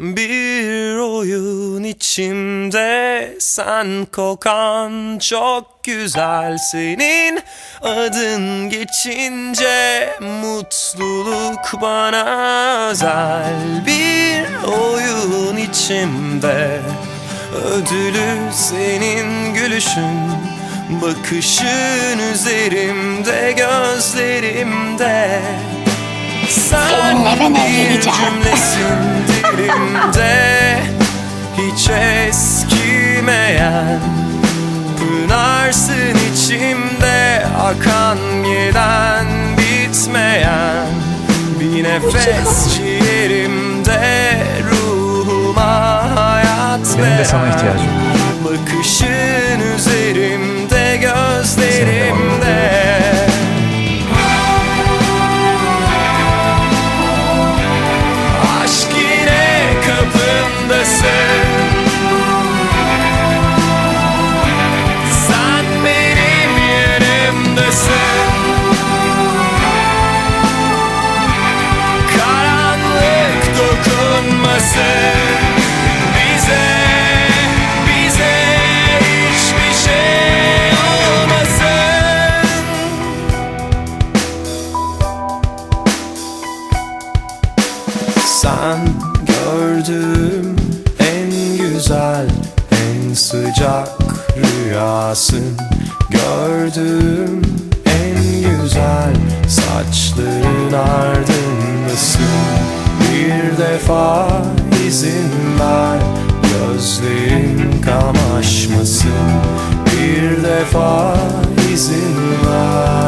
Bir oyun içimde sen kokan çok güzel senin. Adın geçince mutluluk bana özel. Bir oyun içimde ödülü senin gülüşün. Bakışın üzerimde gözlerimde. Sen Seninle ben bir cümlesin dilimde Hiç eskimeyen Pınarsın içimde Akan giden bitmeyen Bir nefes ciğerimde Ruhuma hayat Benim de sana ihtiyacım. Bakışın Sen gördüğüm en güzel, en sıcak rüyasın. Gördüğüm en güzel saçların ardındasın. Bir defa izin ver, gözlerin kamaşmasın. Bir defa izin ver